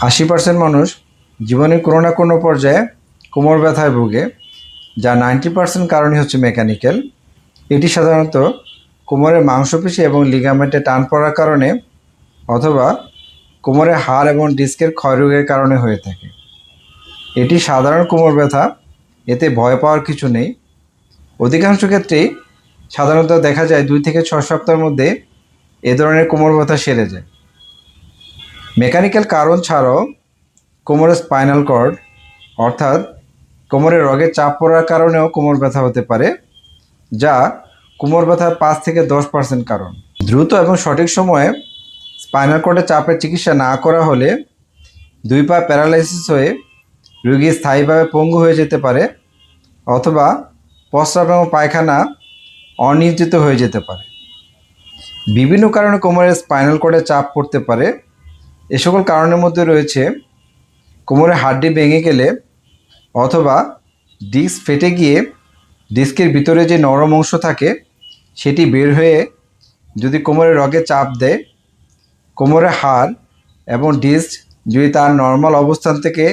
আশি পার্সেন্ট মানুষ জীবনের কোনো না কোনো পর্যায়ে কোমর ব্যথায় ভোগে যা নাইনটি পার্সেন্ট কারণই হচ্ছে মেকানিক্যাল এটি সাধারণত কোমরের মাংসপেশি এবং লিগামেন্টে টান পড়ার কারণে অথবা কোমরের হাড় এবং ডিস্কের ক্ষয়রোগের কারণে হয়ে থাকে। এটি সাধারণ কোমর ব্যথা, এতে ভয় পাওয়ার কিছু নেই। অধিকাংশ ক্ষেত্রেই সাধারণত দেখা যায় দুই থেকে ছয় সপ্তাহের মধ্যে এ ধরনের কোমর ব্যথা সেরে যায়। মেকানিক্যাল কারণ ছাড়াও কোমরের স্পাইনাল কর্ড অর্থাৎ কোমরের রগের চাপ পড়ার কারণেও কোমর ব্যথা হতে পারে, যা কোমর ব্যথার পাঁচ থেকে দশ পার্সেন্ট কারণ। দ্রুত এবং সঠিক সময়ে স্পাইনাল কর্ডে চাপের চিকিৎসা না করা হলে দুই পা প্যারালাইসিস হয়ে রোগী স্থায়ীভাবে পঙ্গু হয়ে যেতে পারে, অথবা প্রস্রাব এবং পায়খানা অনিয়ন্ত্রিত হয়ে যেতে পারে। বিভিন্ন কারণে কোমরের স্পাইনাল কর্ডে চাপ পড়তে পারে এ সকল কারণের মধ্যে রয়েছে কোমরের হাড্ডি ভেঙে গেলে অথবা ডিস্ক ফেটে গিয়ে ডিস্কের ভিতরে যে নরম অংশ থাকে, সেটি বের হয়ে যদি কোমরের রগে চাপ দেয় কোমরের হাড় এবং ডিস্ক যদি তার নর্মাল অবস্থান থেকে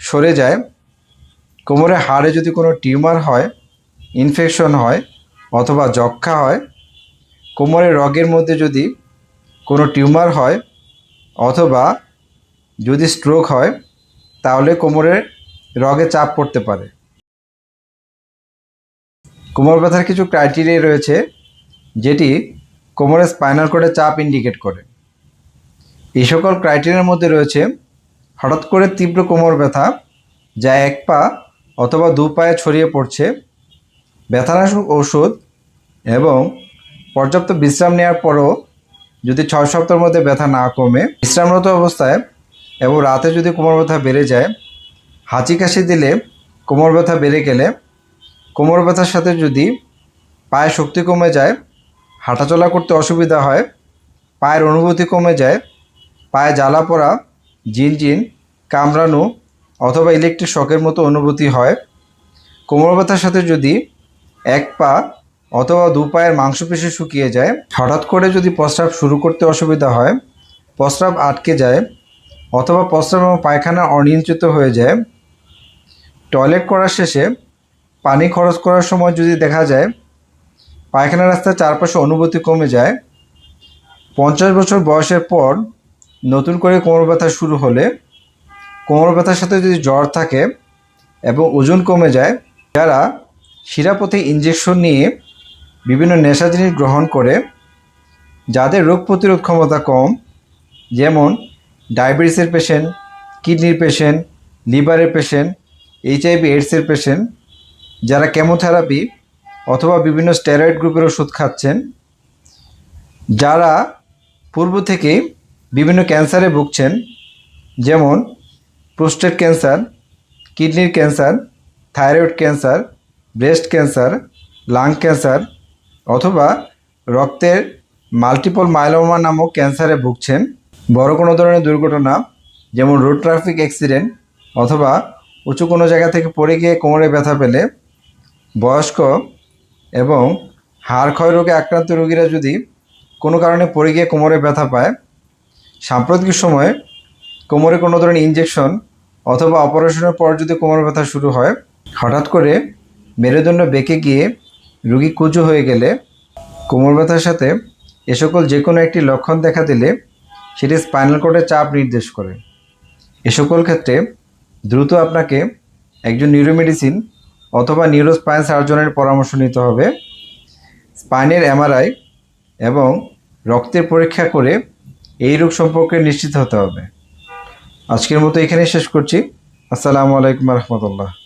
সরে যায় কোমরের হাড়ে যদি কোনো টিউমার হয়, ইনফেকশন হয় অথবা যক্ষা হয় কোমরের রগের মধ্যে যদি কোনো টিউমার হয় অথবা যদি স্ট্রোক হয়, তাহলে কোমরের রগে চাপ পড়তে পারে। কোমর ব্যথার কিছু ক্রাইটেরিয়া রয়েছে, যেটি কোমরের স্পাইনাল কোডে চাপ ইন্ডিকেট করে। এই সকল ক্রাইটেরিয়ার মধ্যে রয়েছে, হঠাৎ করে তীব্র কোমর ব্যথা, যা এক পা অথবা দু পায়ে ছড়িয়ে পড়ছে, ব্যথানাশক ঔষধ এবং পর্যাপ্ত বিশ্রাম নেওয়ার পরও যদি ছয় সপ্তাহের মধ্যে ব্যথা না কমে, বিশ্রামরত অবস্থায় এবং রাতে যদি কোমর ব্যথা বেড়ে যায়, হাঁচি কাশি দিলে কোমর ব্যথা বেড়ে গেলে, কোমর ব্যথার সাথে যদি পায়ে শক্তি কমে যায়, হাঁটাচলা করতে অসুবিধা হয়, পায়ের অনুভূতি কমে যায়, পায়ে জ্বালা পড়া জিনজিন কামড়ানো অথবা ইলেকট্রিক শকের মতো অনুভূতি হয়, কোমর ব্যথার সাথে যদি এক পা অথবা দু পায়ের মাংসপেশি শুকিয়ে যায়, হঠাৎ করে যদি প্রস্রাব শুরু করতে অসুবিধা হয়, প্রস্রাব আটকে যায়, অথবা প্রস্রাব এবং পায়খানা অনিয়ন্ত্রিত হয়ে যায়, টয়লেট করার শেষে পানি খরচ করার সময় যদি দেখা যায়, পায়খানা রাস্তার চারপাশে অনুভূতি কমে যায়, পঞ্চাশ বছর বয়সের পর নতুন করে কোমর ব্যথা শুরু হলে, কোমর ব্যথার সাথে যদি জ্বর থাকে এবং ওজন কমে যায়, যারা শিরাপথে ইঞ্জেকশন নিয়ে বিভিন্ন নেশা জিনিস গ্রহণ করে, যাদের রোগ প্রতিরোধ ক্ষমতা কম, যেমন ডায়াবেটিসের পেশেন্ট কিডনির পেশেন্ট লিভারের পেশেন্ট এইচআইভি এইডসের পেশেন্ট যারা কেমোথেরাপি অথবা বিভিন্ন স্টেরয়েড গ্রুপের ওষুধ খাচ্ছেন, যারা পূর্ব থেকেই বিভিন্ন ক্যান্সারে ভুগছেন, যেমন প্রোস্টেট ক্যান্সার কিডনির cancer thyroid cancer breast cancer lung cancer অথবা রক্তের মাল্টিপল মাইলোমা নামক ক্যান্সারে ভুগছেন। বড় কোনো ধরনের দুর্ঘটনা, যেমন রোড ট্রাফিক অ্যাক্সিডেন্ট অথবা উঁচু কোনো জায়গা থেকে পড়ে গিয়ে কোমরে ব্যথা পেলে, বয়স্ক এবং হাড় ক্ষয় রোগে আক্রান্ত রোগীরা যদি কোনো কারণে পড়ে গিয়ে কোমরে ব্যথা পায়, সাম্প্রতিক সময়ে কোমরে কোনো ধরনের ইঞ্জেকশন অথবা অপারেশনের পর যদি কোমর ব্যথা শুরু হয়, হঠাৎ করে মেরুদণ্ড বেঁকে গিয়ে রুগী কুচু হয়ে গেলে কোমর ব্যথার সাথে এ সকল যে কোনো একটি লক্ষণ দেখা দিলে সেটি স্পাইনাল কোডে চাপ নির্দেশ করে। এ সকল ক্ষেত্রে দ্রুত আপনাকে একজন নিউরোমেডিসিন অথবা নিউরোস্পাইন সার্জনের পরামর্শ নিতে হবে। স্পাইনের এমআরআই এবং রক্তের পরীক্ষা করে এই রোগ সম্পর্কে নিশ্চিত হতে হবে। আজকের মতো এখানে শেষ করছি। আসসালামু আলাইকুম রহমতুল্লাহ।